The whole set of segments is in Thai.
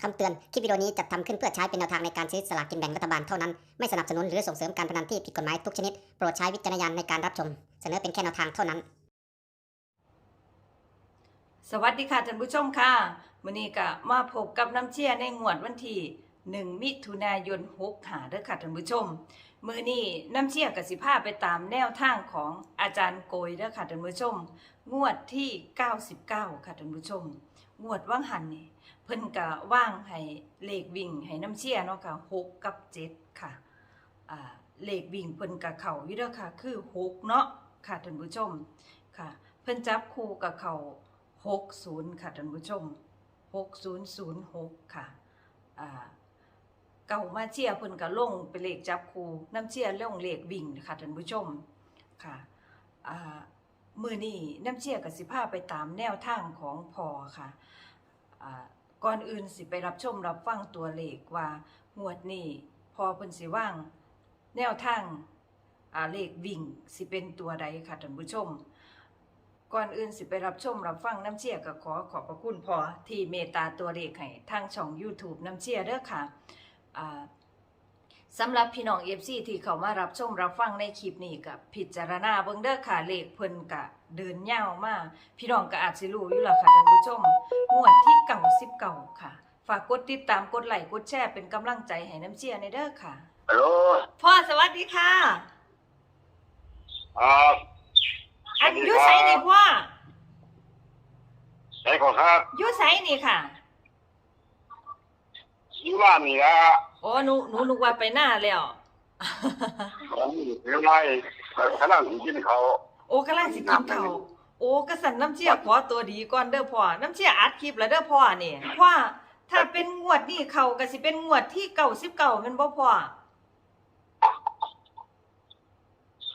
คำเตือน คลิปวิดีโอนี้จัดทำขึ้นเพื่อใช้เป็นแนวทางในการซื้อสลากกินแบ่งรัฐบาลเท่านั้น ไม่สนับสนุนหรือส่งเสริมการพนันที่ผิดกฎหมายทุกชนิด โปรดใช้วิจารณญาณในการรับชม เสนอเป็นแค่แนวทางเท่านั้น สวัสดีค่ะท่านผู้ชมค่ะมื้อนี้ก็มาพบกับน้ำเชี่ยในงวดวันที่1มิถุนายน6หาเด้อค่ะท่านผู้ชม มือนี้น้ำเชี่ยกับสิพาไปตามแนวทางของอาจารย์โกยเด้อค่ะท่านผู้ชม งวดที่ 99 ค่ะท่านผู้ชม งวดว่างหันนี่ เพิ่นก็ว่างให้เลขวิ่งให้น้ำเชี่ยเนาะค่ะ6กับ7ค่ะอ่าเลขวิ่งเพิ่นก็เขาอยู่เด้อค่ะ คือ6เนาะค่ะท่านผู้ชมค่ะ เพิ่นจับคู่กับเขา60ค่ะท่านผู้ชม6006ค่ะอ่าเก่ามาเชี่ยเพิ่นก็ลงเป็นเลขจับคู่น้ำเชี่ยร์ลงเลขวิ่งค่ะท่านผู้ชมค่ะอ่ามือนี้น้ำเชี่ยร์ก็สิพาไปตามแนวทางของพอค่ะอ่า ก่อนอื่นสิไปรับชมรับฟังตัวเลขว่างวดนี้พอเพิ่นสิว่าง แนวทางอาเลขวิ่งสิเป็นตัวใดค่ะท่านผู้ชม ก่อนอื่นสิไปรับชมรับฟังน้ำเชี่ยก็ขอขอบพระคุณพอที่เมตตาตัวเลขให้ทางช่อง YouTube น้ำเชี่ยเด้อค่ะอ่า สำหรับพี่น้อง FC ที่เขามารับชมรับฟังในคลิปนี้กับพิจารณาเบิ่งเด้อค่ะเลขเพิ่นกะเดินยาวมาพี่น้องก็อาจสิรู้อยู่แล้วค่ะท่านผู้ชมงวดที่เก่า19ค่ะ ฝากกดติดตามกดไลค์กดแชร์เป็นกำลังใจให้น้ำเชี่ยในเด้อค่ะ ฮัลโหลพ่อสวัสดีค่ะอ่าอันอยุไสนี่พ่อใช่ขอครับอยุไสนี่ค่ะอยู่บ้านนี่ละ โอ้หนูหนูนึกว่าไปหน้าแล้วผมเรียบร้อยกำลังสิกินเขาวโอ้กำลังสิกินข้าวโอ้กระสันน้ำเชี่ยขอตัวดีก่อนเด้อพ่อ น้ำเชี่ยอัดคลิปแล้วเด้อพ่อนี่พ่อถ้าเป็นงวดนี่เขาก็สิเป็นงวดที่เก่าสิบเก่าแมันบ่พ่อ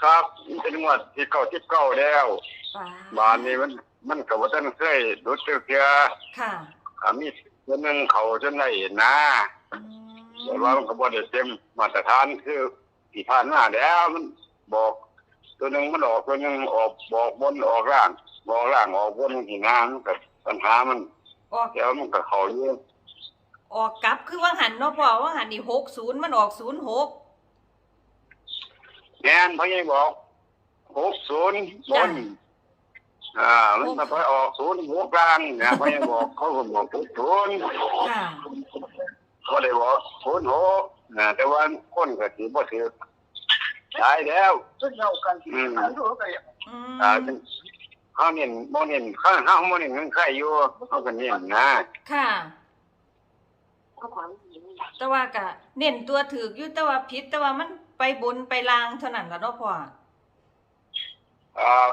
ครับมันเป็นงวดที่เก้าที่เก้าแล้วป้าบ้านนี้มันมันกับว่าท่านเคยดูเตือค่ะอ่ามีคนหนึงเขาจนได้นะอืม แต่ว่ามันก็บ่ได้เต็มมาตรฐานคือที่ผ่านมาแล้วมันบอก ตัวหนึงมันออกตัวหนึงออกบอกบนออกล่างบอกล่างออกบนที่งานมันกับปัญหามันออกแล้วมันก็เขาอยู่ออกกลับคือว่างหันเนาะพ่อว่างหันนี่หกศูนย์มันออกศูนย์หกแงนพ่อใหญ่บอกหกศูนย์บนอ่ามันมาไปออกศูนย์หัวกลางนะพ่อใหญ่บอกเขาก็บอกหกศูนย์ค่ะ เขาได้บอกศูนย์หกนะแต่ว่าคนก็ถือบ่ถือตายแล้วอืมอืมอ่าเขาเน้นบ่เน้นข้างเฮาบ่เน้นเงินใครอยู่เขาก็เน้นนะค่ะ แต่ว่าก็เน้นตัวถือกอยู่แต่ว่าผิดแต่ว่ามันไปบนไปลางเท่านั้นล่ะเนาะพ่ออ่า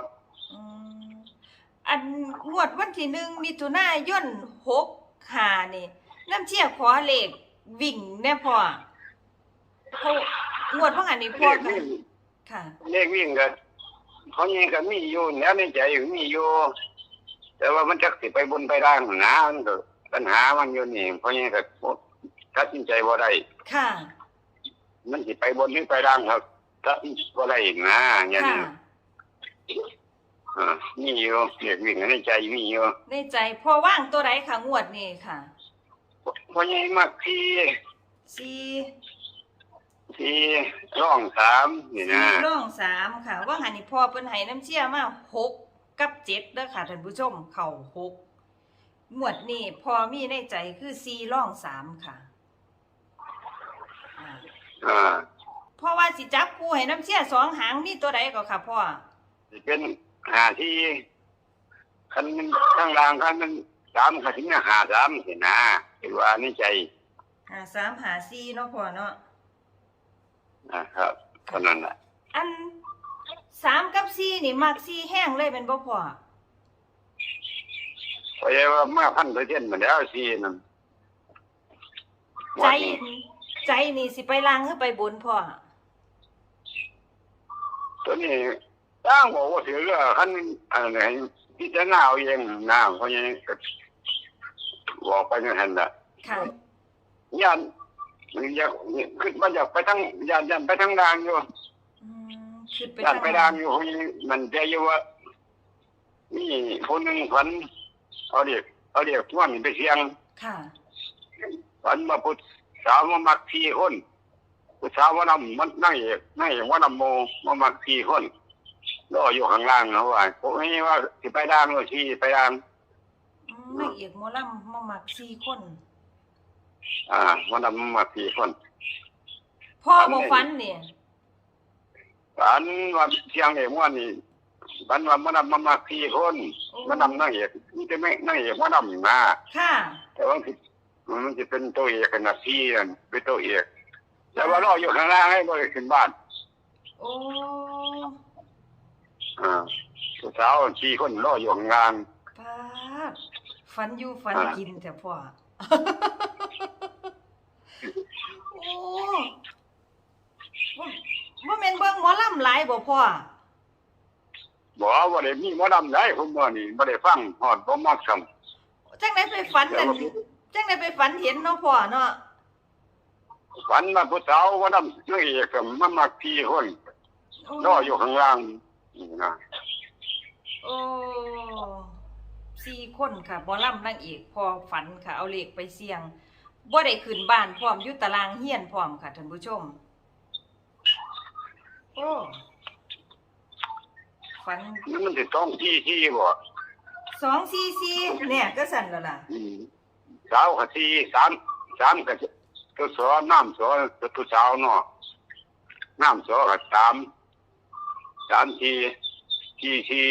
อืมอันงวดวันที่หนึ่งมิถุนายนหกหานี่น้ำเชี่ยขอเลข วิ่งแน่พ่อเขางวดว่างันนี่พ่อเลขค่ะวิ่งค่ะ เลขวิ่งก็เขายังก็มีอยู่แล้วในใจมีอยู่แต่ว่ามันจักสิไปบนไปล่างนะมันก็ปัญหามันอยู่นี่เพราะยังก็ตัดสินใจบ่ได้ ค่ะ มันสิไปบนหรือไปล่างครับตัดสินใจบ่ได้อีกนะอย่างค่ะ นี้อ่ามีอยู่เลขวิ่งในใจมีอยู่ในใจพ่อว่างตัวไหนค่ะงวดนี่ค่ะ เพราะยังมักที่สี่ที่ร่องสามนี่นะสี่ร่องสามค่ะ ว่างันนี่พ่อเป็นไห้น้ำเชี่ยมาหกกับเจ็ดเด้อค่ะท่านผู้ชมเข่าหกงวดนี่พอมีในใจคือสี่ร่องสามค่ะอ่าอ่าเพราะว่าสิจับคู่ให้น้ำเชี่ยสองหางมีตัวใดก็ค่ะพ่อสิเป็นหาที่คันมันข้างล่างคันมันสามคันถึงหาสามสินะ คือว่าในใจหาสามหาสี่เนาะพ่อเนาะนะครับเท่านั้นแหละอันสามกับสี่นี่มักสี่แห้งเลยเป็นบ่พ่อเพราะว่ามาพันเปอร์เซ็นต์มาแล้วสินั่นใจใจนี่สิไปล้างคือไปบนพ่อตัวนี้ตั้งบอกว่าถือว่าคันอะไรที่จะหนาวเองนะเพราะยังก็บอกไปอย่างนั้นแหละ ค่ะยันอยากขึ้นมาอยากไปทั้งยันยันไปทั้งด่างอยู่อืมคิดไปยันทางไปด่างอยู่เพราะยังมันใจอยู่ว่านี่คนหนึ่งฝันเอาเด็กเอาเด็กว่ามันไปเสียงค่ะวันมาพุทธสาวมามักสี่คนผู้สาวว่านำมันนั่งเอกนั่งเอกว่านำโมมามักสี่คนรออยู่ข้างล่างเขาว่าพวกนี้ว่าสิไปด่างเลยที่ไปด่างอืมนางเอกหมอลำมามักสี่คน อ่าว่านำมาสี่คนพ่อบ่ฝันเนี่ยฝันว่าเชียงเอกว่านี่ฝันว่ามันำมามักสี่คนมันนำนั่งเอกนี่จะไม่นั่งเอกว่านำมาค่ะ แต่ว่ามันสิมันจะเป็นตัวเอกกันนะพี่นั่นเป็นตัวเอกแต่ว่ารออยู่ข้างล่างให้บ่ได้ขึ้นบ้านโอ้อ่าผู้สาวสี่คนรออยู่ข้างล่างปาดฝันอยู่ฝันอ่ากินแต่พ่อ โอ้บ่บ่แม่นเบิ่งหมอลำหลายบ่พ่อบอกว่าได้มีหมอดำได้ผมว่านี่บ่ได้ฟังฮอดบ่มักซ้ำจังไดไปฝันนั่นจังไดไปฝันเห็นเนาะพ่อเนาะฝันว่าผู้สาวว่าดำนั่งเอกก็มามักสี่คนโอ้รออยู่ข้างล่างนี่นะโอ้สี่คนค่ะหมอลำนางเอกพอฝันค่ะ เอาเลขไปเสี่ยง บ่ได้ขึ้นบ้านพร้อมอยู่ตารางเฮียนพร้อมค่ะท่านผู้ชม โอ้ฝันนี่มันสิต้องที่ที่บ่สองสี่สี่เนี่ยก็สั่นแล้วล่ะอืมสาวก็สี่สามสามก็ตัวสอน้ำสอตัวสาวเนาะน้ำสอก็สามสามทีที่ที่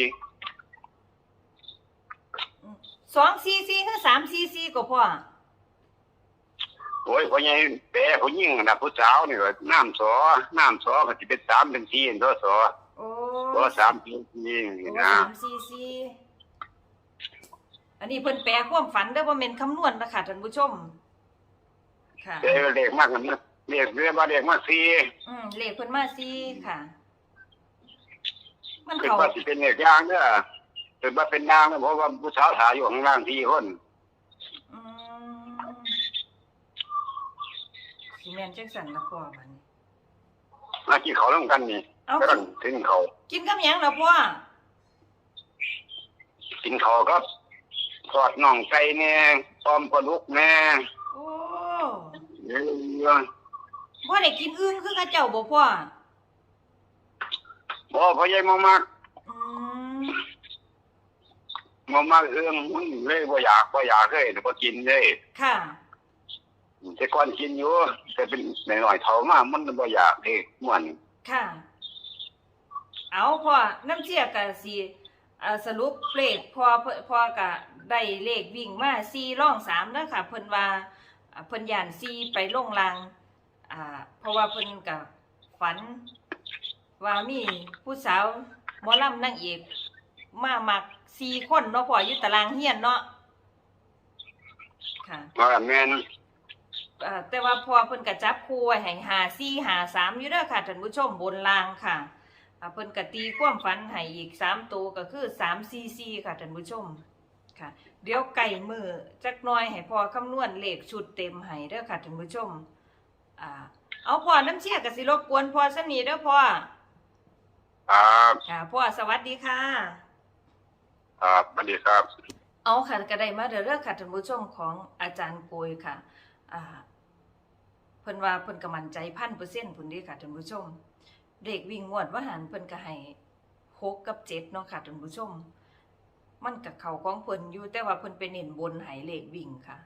สองสี่สี่คือสามสี่สี่ก็พอ โอ้ยพ่อใหญ่แปรผู้หญิงน่ะผู้สาวนี่ก็น้ำสอน้ำสอก็สิเป็นสามเป็นสี่ตัวสอโอ้ตัวสามทีนี่โอ้นะสามสี่สี่อันนี้เพิ่นแปลความฝันเด้อบ่แม่นคำนวณนะคะท่านผู้ชม ค่ะเออเด็กมากกันนะเรียกเรียกว่าเด็กมากสี่อืมเลขเพิ่นมาสี่ค่ะ มันเป็นเขาว่าสิเป็นเด็กยางเด้อเป็นว่าเป็นนางนะเพราะว่าผู้สาวถ่ายอยู่ข้างล่างที่คน อืม สิแม่นจังซั่นละพ่อบัดนี้ มากี่เขาต้องกันนี่เอาก็กิต้อนงถึงเขากินกับหยังล่ะพ่อกินเขาครับทอดน่องไก่แน่ต้อมปลาดุกแน่โอ้เออบ่ได้กินอึ่งคือเขาเจ้าบ่พ่อบ่พ่อใหญ่มามากอืมมามากเอื้องมันเลยบ่อยากบ่อยากเลยแต่บ่กินเลยค่ะ แต่ก่อนกินอยู่แต่เป็นหน่อยๆเท่ามามันบ่อยากเลยม่วนค่ะ เอาพ่อน้ำเชี่ยก็สิอ่าสรุปเลขพอเพิ่นพอก็ได้เลขวิ่งมา4ร่อง3เด้อค่ะเพิ่นว่าอ่าเพิ่นย่าน4ไปลงลางอ่า เพราะว่าเพิ่นก็ฝัน ว่ามีผู้สาวหมอลำนางเอกมามัก4คนเนาะพ่ออยู่ตารางเฮียนเนาะค่ะว่าแม่นเอ่อแต่ว่าพอเพิ่นก็จับคู่ไว้ให้หาซี่หาสามอยู่เด้อค่ะท่านผู้ชมบนรางค่ะอ่าเพิ่นก็ตีความฝันให้อีกสามตัวก็คือสามซีซีค่ะท่านผู้ชมค่ะ เดี๋ยวไก่มือจักหน้อยให้พอคำนวณเลขชุดเต็มให้เด้อค่ะท่านผู้ชมอ่าเอาพ่อน้ำเชี่ยก็สิรบกวนพ่อสนีเด้อพ่อครับค่ะพ่อสวัสดีค่ะ ครับสวัสดีครับ เอาค่ะก็ได้มาเด้อค่ะท่านผู้ชมของอาจารย์โกยค่ะอ่า เพิ่นว่าเพิ่นก็มั่นใจพันเปอร์เซ็นต์พุ่นเด้ค่ะท่านผู้ชมเด็กวิ่งงวดว่าหันเพิ่นก็ให้หกกับเจ็ดเนาะค่ะท่านผู้ชม มันกับเขาของเพิ่นอยู่แต่ว่าเพิ่นไปเน้นบนให้เลขวิ่งค่ะ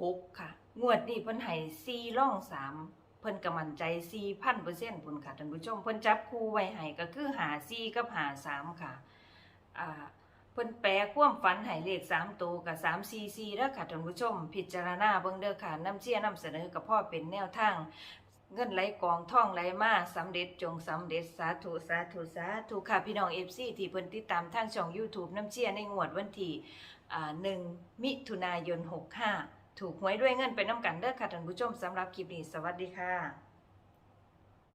หกค่ะ งวดนี้เพิ่นให้สี่ร่องสามเพิ่นก็มั่นใจสี่พันเปอร์เซ็นต์พุ่นค่ะท่านผู้ชมเพิ่นจับคู่ไว้ให้ก็คือหาสี่กับหาสามค่ะอ่า เพิ่นแปลความฝันให้เลขสามตัวกับสามซีซีเด้อค่ะท่านผู้ชม พิจารณาเบิ่งเด้อค่ะน้ำเชี่ยน้ำเสนอกับพ่อเป็นแนวทาง เงินไหลกองท่องไหลมาสำเร็จจงสำเร็จสาธุสาธุสาธุค่ะพี่น้อง FC ที่เพิ่นติดตามทางช่อง YouTube น้ำเชี่ยในงวดวันที่อ่า1มิถุนายน 65 ถูกหวยด้วยเงินไปน้ำกันเด้อค่ะท่านผู้ชมสำหรับคลิปนี้สวัสดีค่ะ